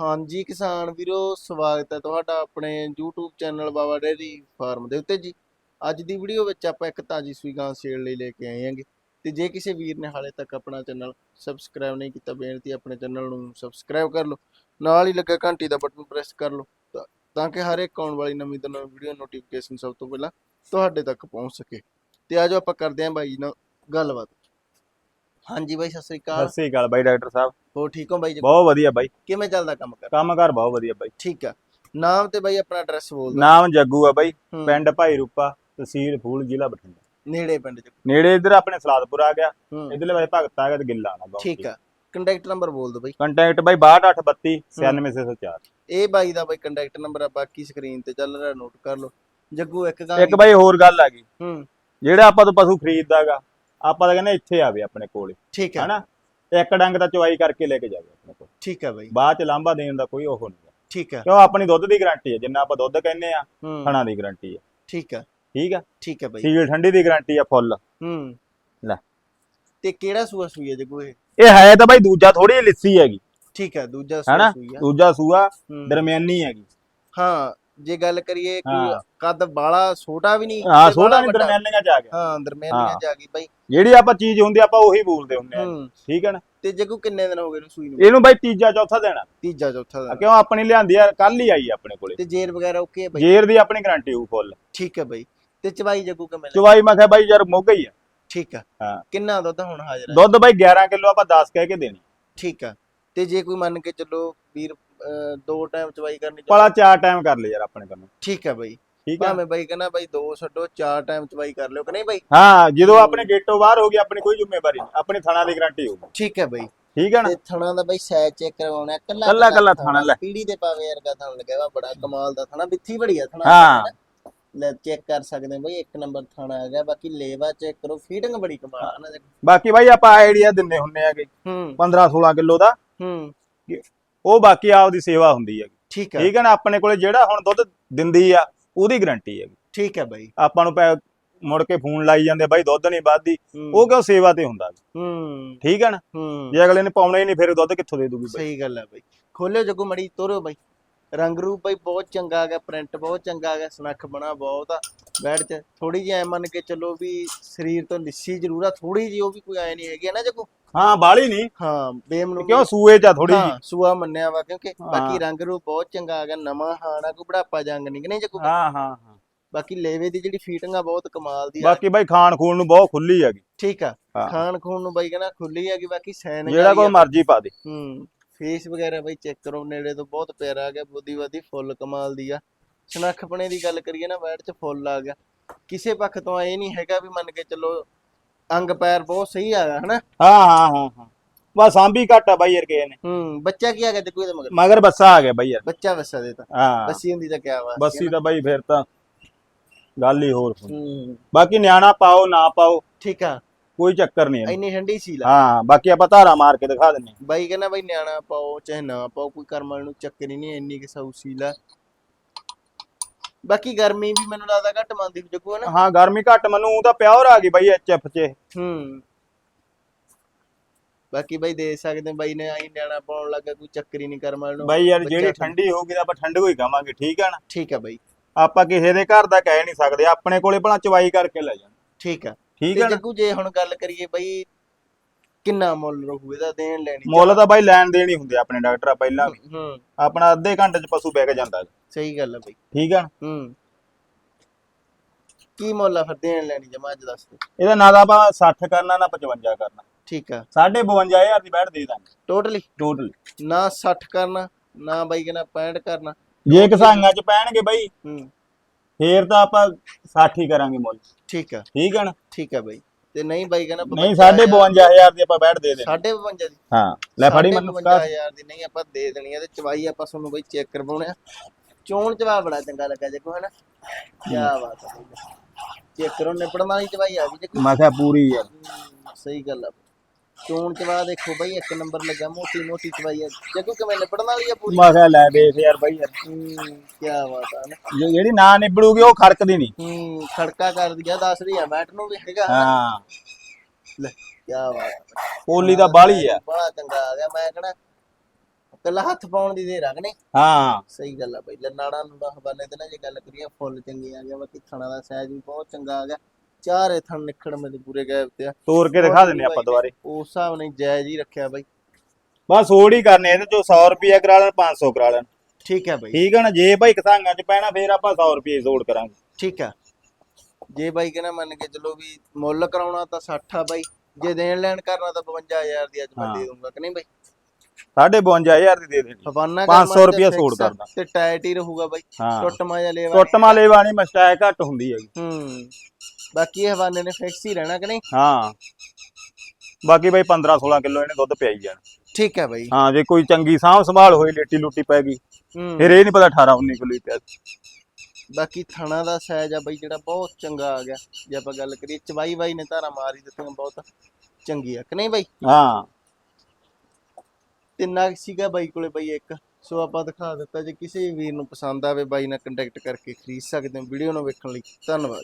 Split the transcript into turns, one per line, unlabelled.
ਹਾਂਜੀ ਕਿਸਾਨ ਵੀਰੋ, ਸਵਾਗਤ ਹੈ ਤੁਹਾਡਾ ਆਪਣੇ YouTube channel Baba dairy farm ਦੇ ਉੱਤੇ ਜੀ। ਅੱਜ ਦੀ ਵੀਡੀਓ ਵਿੱਚ ਆਪਾਂ ਇੱਕ ਤਾਜੀ ਸੂਈ ਗਾਂ ਸੇਲ ਲਈ ਲੈ ਕੇ ਆਏ ਹਾਂਗੇ। ਤੇ ਜੇ ਕਿਸੇ ਵੀਰ ਨੇ ਹਾਲੇ ਤੱਕ ਆਪਣਾ ਚੈਨਲ ਸਬਸਕ੍ਰਾਈਬ ਨਹੀਂ ਕੀਤਾ, ਬੇਨਤੀ ਆਪਣੇ ਚੈਨਲ ਨੂੰ ਸਬਸਕ੍ਰਾਈਬ ਕਰ ਲਓ। ਨਾਲ ਹੀ ਲੱਗਾ ਘੰਟੀ ਦਾ ਬਟਨ ਪ੍ਰੈਸ ਕਰ ਲਓ, ਤਾਂ- ਕਿ ਹਰ ਇੱਕ ਆਉਣ ਵਾਲੀ ਨਵੀਂ ਤੋਂ ਨਵੀਂ ਵੀਡੀਓ ਨੋਟੀਫਿਕੇਸ਼ਨ ਸਭ ਤੋਂ ਪਹਿਲਾਂ ਤੁਹਾਡੇ ਤੱਕ ਪਹੁੰਚ ਸਕੇ। ਤੇ ਆਜੋ ਆਪਾਂ ਕਰਦੇ ਹਾਂ ਬਾਈ ਜੀ ਨਾਲ ਗੱਲਬਾਤ। ਹਾਂਜੀ ਬਾਈ ਸਤਿ ਸ੍ਰੀ ਅਕਾਲ।
ਸਤਿ ਸ੍ਰੀ ਅਕਾਲ ਬਾਈ ਡਾਕਟਰ ਸਾਹਿਬ।
ਹੋ ਠੀਕ ਹੋ ਬਾਈ ਜੀ?
ਬਹੁਤ ਵਧੀਆ ਬਾਈ।
ਕਿਵੇਂ ਚੱਲਦਾ ਕੰਮ ਕਰ
ਕੰਮ ਕਾਰ ਬਹੁਤ ਵਧੀਆ ਬਾਈ।
ਠੀਕ ਆ। ਨਾਮ ਤੇ ਬਾਈ ਆਪਣਾ ਐਡਰੈਸ ਬੋਲ ਦਿਓ
ਨਾਮ ਜੱਗੂ ਆ ਬਾਈ। ਪਿੰਡ ਭਾਈ ਰੂਪਾ ਤਹਿਸੀਲ ਫੂਲ ਜ਼ਿਲ੍ਹਾ ਬਠਿੰਡਾ।
ਨੇੜੇ ਪਿੰਡ ਚ।
ਨੇੜੇ ਇੱਧਰ ਆਪਣੇ ਸਲਾਦਪੁਰ ਆ ਗਿਆ। ਇਧਰਲੇ ਬਾਈ ਭਗਤ ਆ ਗਿਆ ਤੇ ਗਿੱਲਾ ਆਣਾ
ਠੀਕ ਆ। ਕੰਟੈਕਟ ਨੰਬਰ ਬੋਲ ਦਿਓ ਬਾਈ।
ਕੰਟੈਕਟ ਬਾਈ 6232 96604
ਇਹ ਬਾਈ ਦਾ ਬਾਈ ਕੰਟੈਕਟ ਨੰਬਰ ਆ ਬਾਕੀ ਸਕਰੀਨ ਤੇ ਚੱਲ ਰਿਹਾ ਨੋਟ ਕਰ ਲਓ। ਜੱਗੂ ਇੱਕ ਗਾਂ
ਇੱਕ ਬਾਈ ਹੋਰ ਗੱਲ ਆ ਗਈ।
ਹੂੰ।
ਜਿਹੜਾ ਆਪਾਂ ਤੋਂ ਪਸ਼ੂ ਖਰੀਦਦਾਗਾ ਆਪਾਂ ਤਾਂ ਕਹਿੰਦੇ ਇੱਥੇ ਆਵੇ ਆਪਣੇ ਕੋਲੇ
ਠੀਕ ਆ
ਹਨਾ? ਇੱਕ ਡੰਗ ਤਾਂ ਚਵਾਈ ਕਰਕੇ ਲੈ ਕੇ ਜਾਵੇ ਆਪਣੇ ਕੋਲ।
ਠੀਕ ਆ ਬਾਈ।
ਬਾਅਦ ਚ ਲਾਂਭਾ ਦੇਣ ਦਾ ਕੋਈ ਉਹ ਨਹੀਂ
ਠੀਕ ਆ
ਕਿਉਂ? ਆਪਣੀ ਦੁੱਧ ਦੀ ਗਾਰੰਟੀ ਹੈ। ਜਿੰਨਾ ਆਪਾਂ ਦੁੱਧ ਕਹਿੰਦੇ ਆ
ਹੂੰ।
ਥਣਾ ਦੀ ਗਾਰੰਟੀ ਹੈ।
ਠੀਕ ਆ
ਠੀਕ ਆ
ਠੀਕ ਆ ਬਾਈ।
ਸੀਲ ਠੰਡੀ ਦੀ ਗਾਰੰਟੀ ਆ ਫੁੱਲ।
ਹੂੰ।
ਲੈ।
ਤੇ ਕਿਹੜਾ ਸੂਆ ਸੂਈ ਹੈ ਜੱਗੂ ਇਹ?
ਇਹ ਹੈ ਤਾਂ ਬਾਈ ਦੂਜਾ ਥੋੜੀ ਜਿਹੀ ਲਿੱਸੀ ਹੈਗੀ।
ਠੀਕ ਆ ਦੂਜਾ ਸੂਆ? ਸੂਈ ਆ
ਦੂਜਾ ਸੂਆ
ਹੂੰ।
ਦਰਮਿਆਨੀ ਹੈਗੀ।
ਹਾਂ। ਜੇ ਗੱਲ ਕਰੀਏ ਕੋਈ
ਹਾਂ।
ਕੱਦ ਬਾਲਾ ਛੋਟਾ ਵੀ ਨਹੀਂ
ਹਾਂ
ਤੇ
ਛੋਟਾ ਨਹੀਂ
ਵੱਡਾ।
ਦਰਮਿਆਨੀਆਂ ਚ ਆ ਗਿਆ।
ਹਾਂ ਦਰਮਿਆਨੀਆਂ। ਚ ਆ ਗਈ ਬਾਈ।
ਜਿਹੜੀ ਆਪਾਂ ਚੀਜ਼ ਹੁੰਦੀ ਆਪਾਂ ਉਹੀ ਬੋਲਦੇ ਹੁੰਦੇ ਆ।
ਹੂੰ।
ਠੀਕ ਹੈ ਨਾ?
ਤੇ ਜੱਗੂ ਕਿੰਨੇ ਦਿਨ ਹੋ ਗਏ ਨੂੰ ਸੂਈ ਨੂੰ?
ਇਹਨੂੰ ਬਾਈ ਤੀਜਾ ਚੌਥਾ ਦੇਣਾ।
ਤੀਜਾ ਚੌਥਾ ਦਿਨ
ਕਿਉਂ ਆਪਣੀ ਲਿਆਂਦੀ ਆ ਕੱਲ ਹੀ ਆਈ ਆਪਣੇ ਕੋਲੇ।
ਤੇ ਜੇਰ ਵਗੈਰਾ ਓਕੇ ਹੈ ਬਾਈ?
ਜੇਰ ਦੀ ਆਪਣੀ ਗਾਰੰਟੀ ਹੋਊ ਫੁੱਲ।
ਠੀਕ ਹੈ ਬਾਈ। ਤੇ ਚਵਾਈ ਜੱਗੂ ਕਿਵੇਂ ਲੱਗੀ?
ਚਵਾਈ ਮੈਂ ਕਿਹਾ ਬਾਈ ਯਾਰ ਮੁੱਕ ਗਈ ਆ।
ਠੀਕ ਆ।
ਹਾਂ।
ਕਿੰਨਾ ਦੁੱਧ ਹੁਣ ਹਾਜ਼ਰ ਹੈ
ਦੁੱਧ ਬਾਈ 11 ਕਿਲੋ ਆਪਾਂ 10 ਕਹਿ ਕੇ ਦੇਣੀ।
ਠੀਕ ਆ। ਤੇ ਜੇ ਕੋਈ ਮੰਨ ਕੇ ਚੱਲੋ ਵੀਰ ਦੋ ਟਾਈਮ ਚਵਾਈ ਕਰਨੀ
ਪਲਾ ਚਾਰ ਟਾਈਮ ਕਰ ਲੈ ਯਾਰ ਆਪਣੇ ਕੋਲ
ਠੀਕ ਆ ਬਾਈ।
ਠੀਕ ਆ
ਭਾਵੇਂ ਬਾਈ ਕਹਿੰਦਾ ਬਾਈ ਦੋ ਛੱਡੋ ਚਾਰ ਟਾਈਮ ਚਵਾਈ ਕਰ ਲਿਓ ਕਿ ਨਹੀਂ ਬਾਈ?
ਹਾਂ ਜਦੋਂ ਆਪਣੇ ਗੇਟੋਂ ਬਾਹਰ ਹੋ ਗਈ ਆਪਣੀ ਕੋਈ ਜ਼ਿੰਮੇਵਾਰੀ ਨਹੀਂ। ਆਪਣੀ ਥਣਾ ਦੀ ਗਾਰੰਟੀ ਹੋਊਗੀ।
ਠੀਕ ਹੈ ਬਾਈ।
ਠੀਕ ਹੈ ਨਾ?
ਤੇ ਥਣਾ ਦਾ ਬਾਈ ਸਾਈਜ਼ ਚੈੱਕ ਕਰਵਾਉਣਾ ਕੱਲਾ
ਕੱਲਾ- ਕੱਲਾ ਥਣਾ ਲੈ।
ਪੀੜੀ ਦੇ ਪਾਵੇ ਵਰਗਾ ਥਣ ਲੱਗਿਆ ਵਾ ਬੜਾ ਕਮਾਲ ਦਾ ਥਣਾ ਬਿੱਥੀ ਬੜੀ ਆ ਥਣਾ।
ਹਾਂ।
ਲੈ ਚੈੱਕ ਕਰ ਸਕਦੇ ਹੋ ਬਾਈ ਇੱਕ ਨੰਬਰ ਥਣਾ ਹੈਗਾ ਬਾਕੀ ਲੇਵਾ ਚੈੱਕ ਕਰੋ ਫੀਡਿੰਗ ਬੜੀ ਕਮਾਲ ਆ ਨਾ।
ਬਾਕੀ ਬਾਈ ਆਪਾਂ ਆਈਡੀਆ ਦਿੰਨੇ ਹੁੰਨੇ ਆਗੇ
ਹੂੰ।
15 16 ਕਿਲੋ ਦਾ।
ਹੂੰ।
ਉਹ ਬਾਕੀ ਆਪਦੀ ਸੇਵਾ ਹੁੰਦੀ ਹੈ
ਠੀਕ ਆ
ਠੀਕ ਹੈ ਨਾ? ਆਪਣੇ ਕੋਲੇ ਜਿਹੜਾ ਹੁਣ ਦੁੱਧ ਦਿੰਦੀ ਆ ਉਹਦੀ ਗਾਰੰਟੀ ਹੈ
ਠੀਕ ਹੈ ਬਾਈ।
ਆਪਾਂ ਨੂੰ ਪੈ- ਮੁੜ ਕੇ ਫੋਨ ਲਾਈ ਜਾਂਦੇ ਬਾਈ ਦੁੱਧ ਨਹੀਂ ਵੱਧਦੀ।
ਹੂੰ,
ਉਹ ਕਿਉਂ ਸੇਵਾ ਤੇ ਹੁੰਦਾ
ਹੂੰ।
ਠੀਕ ਹੈ ਨਾ?
ਹੂੰ।
ਜੇ ਅਗਲੇ ਨੇ ਪਾਉਣਾ ਹੀ ਨਹੀਂ ਫਿਰ ਦੁੱਧ ਕਿੱਥੋਂ ਦੇ ਦੂਗੀ ਬਾਈ?
ਸਹੀ ਗੱਲ ਹੈ ਬਾਈ। ਖੋਲਿਓ ਜੱਗੂ ਮੜੀ ਤੋਰਿਓ ਬਾਈ। ਰੰਗ ਰੂਪ ਬਾਈ ਬਹੁਤ ਚੰਗਾ ਆ ਗਿਆ ਪ੍ਰਿੰਟ ਬਹੁਤ ਚੰਗਾ ਆ ਗਿਆ ਸਨੱਖ ਬਣਾ ਬਹੁਤ ਆ। ਬੈਡ ਚ ਥੋੜੀ ਜਿਹੀ ਐ ਮੰਨ ਕੇ ਚੱਲੋ ਵੀ ਸਰੀਰ ਤੋਂ ਲਿੱਸੀ ਜ਼ਰੂਰ ਆ ਥੋੜੀ ਜਿਹੀ ਉਹ ਵੀ ਕੋਈ ਐ ਨਹੀਂ ਹੈਗੀ ਆ ਨਾ ਜੱਗੂ?
ਹਾਂ ਬਾਲੀ ਨਹੀਂ
ਹਾਂ ਬੇਮ ਨੂੰ
ਕਿਉਂ ਸੂਏ ਚ ਥੋੜੀ
ਹਾਂ ਸੂਆ ਮੰਨਿਆ ਵਾ ਕਿਉਂਕਿ ਬਾਕੀ। ਰੰਗ ਰੂਪ ਬਹੁਤ ਚੰਗਾ ਆ ਗਿਆ ਨਵਾਂ ਹਾਣਾ ਕੋਈ ਬੁਢਾਪਾ ਜੰਗ ਨਹੀਂ ਕਿ ਨਹੀਂ
ਹਾਂ ਹਾਂ ਹਾਂ।
ਬਾਕੀ ਲੇਵੇ ਦੀ ਜਿਹੜੀ ਫੀਟਿੰਗ ਆ ਬਹੁਤ ਕਮਾਲ ਦੀ ਆ।
ਬਾਕੀ ਬਾਈ ਖਾਣ ਖੂਨ ਨੂੰ ਬਹੁਤ ਖੁੱਲੀ ਹੈਗੀ।
ਠੀਕ ਆ। ਖਾਣ ਖੂਨ ਨੂੰ ਬਾਈ ਕਹਿੰਦਾ ਖੁੱਲੀ ਹੈਗੀ ਬਾਕੀ ਸੈਨ
ਜਿਹੜਾ ਕੋਈ ਮਰਜ਼ੀ ਪਾ ਦੇ।
ਹੂੰ ਫੇਸ ਵਗੈਰਾ ਬਈ ਚੈੱਕ ਕਰੋ ਨੇੜੇ ਤੋਂ ਬਹੁਤ ਪਿਆਰਾ ਆ ਗਿਆ ਬੁੱਧੀ ਵਾਦੀ ਫੁੱਲ ਕਮਾਲ ਦੀ ਆ। ਸਨੱਖਪਣੇ ਦੀ ਗੱਲ ਕਰੀਏ ਨਾ ਬੈਠ ਚ ਫੁੱਲ ਆ ਗਿਆ। ਕਿਸੇ ਪੱਖ ਤੋਂ ਇਹ ਨਹੀਂ ਹੈਗਾ ਵੀ ਮੰਨ ਕੇ ਚੱਲੋ ਅੰਗ ਪੈਰ ਬਹੁਤ ਸਹੀ ਆ ਗਿਆ ਹਨਾ?
ਹਾਂ ਹਾਂ ਹਾਂ ਹਾਂ। ਬਸ ਸਾਂਭੀ ਘੱਟ ਆ ਬਾਈ ਯਾਰ ਕਿਸੇ ਨੇ
ਹੂੰ ਬੱਚਾ ਕੀ ਆ ਗਿਆ ਤੇ ਕੋਈ ਮਗਰ?
ਮਗਰ ਬੱਸਾ ਆ ਗਿਆ ਬਾਈ ਯਾਰ।
ਬੱਚਾ ਵਸਾ ਦੇ ਤਾਂ।
ਹਾਂ।
ਬੱਸੀ ਹੁੰਦੀ ਤਾਂ ਕਿਆ ਵਾ
ਬੱਸੀ ਤਾਂ ਬਾਈ ਫਿਰ ਤਾਂ ਗੱਲ ਹੀ ਹੋਰ
ਹੂੰ।
ਬਾਕੀ ਨਿਆਣਾ ਪਾਓ ਨਾ ਪਾਓ
ਠੀਕ ਆ।
ਕੋਈ ਚੱਕਰ ਨਹੀਂ
ਇੰਨੀ ਠੰਡੀ ਸੀ ਲਾ।
ਹਾਂ ਬਾਕੀ ਆਪਾਂ ਧਾਰਾ ਮਾਰ ਕੇ ਦਿਖਾ ਦਿੰਨੇ
ਬਾਈ ਕਹਿੰਦਾ ਬਾਈ ਨਿਆਣਾ ਪਾਓ ਚਾਹੇ ਨਾ ਪਾਓ ਕੋਈ ਕਰਮ ਵਾਲੇ ਨੂੰ ਚੱਕਰ ਹੀ ਨਹੀਂ ਇੰਨੀ ਕਿ ਸੌ ਸੀ ਲਾ। ਬਾਕੀ ਗਰਮੀ ਵੀ ਮੈਨੂੰ ਲੱਗਦਾ ਘੱਟ ਮੰਨਦੀ ਜੱਗੂ ਹਨਾ?
ਹਾਂ ਗਰਮੀ ਘੱਟ ਮੈਨੂੰ ਉਹ ਤਾਂ ਪਿਓਰ ਆ ਗਈ ਬਾਈ ਐਚਐਫ ਚ।
ਹੂੰ। ਬਾਕੀ ਬਾਈ ਦੇ ਸਕਦੇ ਹਾਂ, ਬਾਈ ਨੇ ਆਈ ਨਿਆਣਾ ਪਾਉਣ ਲੱਗਾ ਕੋਈ ਚੱਕਰ ਹੀ ਨਹੀਂ ਕਰਮ ਵਾਲੇ ਨੂੰ।
ਬਾਈ ਯਾਰ ਜਿਹੜੀ
ਤਾਂ-
ਠੰਡੀ ਹੋਊਗੀ ਤਾਂ ਆਪਾਂ ਠੰਡੂ ਹੀ ਖਾਵਾਂਗੇ ਠੀਕ ਆ ਨਾ?
ਠੀਕ ਆ ਬਾਈ।
ਆਪਾਂ ਕਿਸੇ ਦੇ ਘਰ ਦਾ ਕਹਿ ਨਹੀਂ ਸਕਦੇ ਆਪਣੇ ਕੋਲੇ ਭਲਾ ਚਵਾਈ ਕਰਕੇ ਲੈ ਜਾਣ।
ਠੀਕ ਆ।
ਠੀਕ
ਤੇ
ਆ ਨਾ?
ਜੱਗੂ ਜੇ ਹੁਣ ਗੱਲ ਕਰੀਏ ਬਾਈ ਕਿੰਨਾ ਮੁੱਲ ਰਹੂ ਇਹਦਾ ਦੇਣ ਲੈਣੀ
ਮੁੱਲ ਤਾਂ ਬਾਈ ਲੈਣ ਦੇਣ ਹੀ ਹੁੰਦੇ ਆ ਆਪਣੇ ਡਾਕਟਰ ਆ ਪਹਿਲਾਂ ਵੀ।
ਹੂੰ।
ਆਪਣਾ ਅੱਧੇ ਘੰਟੇ ਚ ਪਸ਼ੂ ਵਿਕ ਜਾਂਦਾ।
ਸਹੀ ਗੱਲ ਆ ਬਾਈ।
ਠੀਕ ਆ ਨਾ?
ਹੂੰ। ਕੀ ਮੁੱਲ ਆ ਫਿਰ ਦੇਣ ਲੈਣੀ ਜਮਾ ਅੱਜ ਦੱਸ ਦੇ।
ਇਹਦਾ ਨਾ ਤਾਂ ਆਪਾਂ 60 ਕਰਨਾ ਨਾ 55 ਕਰਨਾ।
ਠੀਕ ਆ।
52000 ਦੀ ਬੈਠ ਦੇ ਦਾਂਗੇ।
ਟੋਟਲੀ
ਟੋਟਲ
ਨਾ 60 ਕਰਨਾ ਨਾ ਬਾਈ ਕਹਿੰਦਾ 65 ਕਰਨਾ।
ਜੇ ਕਿਸਾਨਾਂ ਚ ਪੈਣਗੇ ਬਾਈ
ਹੂੰ।
ਫੇਰ ਤਾਂ ਆਪਾਂ 60 ਹੀ ਕਰਾਂਗੇ ਮੁੱਲ।
ਠੀਕ ਆ।
ਠੀਕ ਆ ਨਾ?
ਠੀਕ ਆ ਬਾਈ। ਤੇ ਨਹੀਂ ਬਾਈ ਕਹਿੰਦਾ
ਨਹੀਂ 52000 ਦੀ ਆਪਾਂ ਬੈਠ ਦੇ ਦੇ
ਸਾਢੇ 52 ਦੀ।
ਹਾਂ ਲੈ ਫੜੀ ਮੈਨੂੰ ਕਰ
55000 ਦੀ ਨਹੀਂ ਆਪਾਂ ਦੇ ਦੇਣੀ ਆ ਤੇ ਚਵਾਈ ਆਪਾਂ ਤੁਹਾਨੂੰ ਬਈ ਚੈੱਕ ਕਰਵਾਉਣੇ ਆ। ਚੋਣ ਚਵਾ ਬੜਾ ਚੰਗਾ ਲੱਗਾ ਦੇਖੋ ਹਨਾ? ਕੀ ਬਾਤ ਹੈ ਚੈੱਕ ਕਰੋ ਨਿਪੜਨ ਵਾਲੀ ਚਵਾਈ ਆ ਗਈ
ਮੈਂ ਕਿਹਾ ਪੂਰੀ
ਹਮ, ਸਹੀ ਗੱਲ ਆ। ਚੋਣ ਚਵਾ ਦੇਖੋ ਬਈ ਇੱਕ ਨੰਬਰ ਲੱਗਾ ਮੋਟੀ ਮੋਟੀ ਚਵਾਈ ਆ। ਦੇਖੋ ਕਿਵੇਂ ਨਿਪੜਨ ਵਾਲੀ ਆ ਪੂਰੀ?
ਮੈਂ ਕਿਹਾ ਲੈ ਦੇਖ ਯਾਰ ਬਾਈ ਯਾਰ।
ਕੀ ਬਾਤ ਆ ਨਾ।
ਜੇ ਜਿਹੜੀ ਨਾ ਨਿਬੜੂਗੀ ਉਹ ਖੜਕਦੀ ਨਹੀਂ।
ਹੂੰ ਖੜਕਾ ਕਰਦੀ ਆ ਦੱਸ ਰਹੀ ਆ ਮੈਟ ਨੂੰ ਵੀ ਹੈਗਾ।
ਹਾਂ।
ਲੈ ਕੀ ਬਾਤ
ਪੋਲੀ ਦਾ ਬਾਲੀ ਆ।
ਬੜਾ ਚੰਗਾ ਆ ਗਿਆ ਮੈਂ ਕਹਣਾ ਕੱਲਾ ਹੱਥ ਪਾਉਣ ਦੀ ਦੇਰ ਰੱਖਣੇ
ਹਾਂ।
ਸਹੀ ਗੱਲ ਆ ਬਈ ਲਨਾੜਾ ਨੂੰ ਦਾ ਹਵਾਲੇ ਤੇ ਨਾ ਜੇ ਗੱਲ ਕਰੀਏ ਫੁੱਲ ਚੰਗੇ ਆ ਗਿਆ ਬਾਕੀ ਥਣਾ ਦਾ ਸਾਈਜ਼ ਵੀ ਬਹੁਤ ਚੰਗਾ ਆ ਗਿਆ। ਚਾਰੇ ਥਣ ਨਿਖੜ ਮੇਰੇ ਪੂਰੇ ਗੈਪ ਤੇ ਆ।
ਤੋੜ ਕੇ ਦਿਖਾ ਦਿੰਨੇ ਆਪਾਂ ਦੁਬਾਰੇ।
ਉਸ ਹਿਸਾਬ ਹੀ ਜਾਇਜ਼ ਹੀ ਰੱਖਿਆ ਬਾਈ।
ਬਸ ਹੋੜ ਹੀ ਕਰਨੇ ਇਹਦੇ ਚੋਂ 100 ਰੁਪਏ ਕਰਾ ਲੈਣ 500 ਕਰਾ ਲੈਣ।
ਠੀਕ ਹੈ ਬਾਈ।
ਠੀਕ ਹੈ ਨਾ ਜੇ ਭਾਈ ਕਸਾਂਗਾਂ ਚ ਪੈਣਾ ਫੇਰ ਆਪਾਂ 100 ਰੁਪਏ ਜੋੜ ਕਰਾਂਗੇ।
ਠੀਕ ਆ। ਜੇ ਬਾਈ ਕਹਿੰਦਾ ਮੰਨ ਕੇ ਚਲੋ ਵੀ ਮੁੱਲ ਕਰਾਉਣਾ ਤਾਂ 60 ਆ ਬਾਈ ਜੇ ਦੇਣ ਲੈਣ ਕਰਨਾ ਤਾਂ 52000 ਦੀ ਅੱਜ ਮੈਂ
ਹਾਂ।
ਦੇ ਦੂੰਗਾ ਕਿ ਨਹੀਂ ਬਾਈ?
52500 ਦੀ ਦੇ ਦੇਣੀ।
ਹਵਾਨਾ
500 ਰੁਪਇਆ ਛੋੜ ਕਰਦਾ।
ਤੇ ਟਾਈਟ ਹੀ ਰਹੂਗਾ ਬਾਈ।
ਹਾਂ।
ਟੁੱਟ ਮਾਜਾ ਲੈਵਾ
ਟੁੱਟ ਮਾਲੇ ਵਾਲੀ ਮਸਟੈਕ ਘੱਟ ਹੁੰਦੀ ਹੈਗੀ।
ਹੂੰ। ਬਾਕੀ ਇਹ ਹਵਾਨੇ ਨੇ ਫਿਕਸ ਹੀ ਰਹਿਣਾ ਕਿ ਨਹੀਂ?
ਹਾਂ। ਬਾਕੀ ਭਾਈ 15 16 ਕਿਲੋ ਇਹਨੇ ਦੁੱਧ ਪਿਆਈ ਜਾਣ।
ਠੀਕ ਹੈ ਬਾਈ।
ਹਾਂ ਜੇ ਕੋਈ ਚੰਗੀ ਸਾਂਭ ਸੰਭਾਲ ਹੋਈ ਲੇਟੀ ਲੁੱਟੀ ਪੈ ਗਈ ਫਿਰ ਇਹ ਨਹੀਂ ਪਤਾ 18 19 ਕਿਲੋ ਹੀ ਪਿਆ।
ਬਾਕੀ ਥਣਾ ਦਾ ਸਾਈਜ਼ ਆ ਬਾਈ ਜਿਹੜਾ ਬਹੁਤ ਚੰਗਾ ਆ ਗਿਆ। ਜੇ ਆਪਾਂ ਗੱਲ ਕਰੀਏ ਚਵਾਈ ਬਾਈ ਨੇ ਧਾਰਾ ਮਾਰੀ ਦਿੱਤੀਆਂ ਬਹੁਤ। ਚੰਗੀ ਆ ਕਿ ਨਹੀਂ ਬਾਈ?
ਹਾਂ।
ਤਿੰਨਾ ਸੀਗਾ ਬਾਈ ਕੋਲੇ ਬਾਈ ਇੱਕ। ਸੋ ਆਪਾਂ ਦਿਖਾ ਦਿੱਤਾ ਜੇ ਕਿਸੇ ਵੀਰ ਨੂੰ ਪਸੰਦ ਆਵੇ ਬਾਈ ਨਾਲ ਕੰਟੈਕਟ ਕਰਕੇ ਖਰੀਦ ਸਕਦੇ ਹੋ। ਵੀਡੀਓ ਨੂੰ ਵੇਖਣ ਲਈ ਧੰਨਵਾਦ।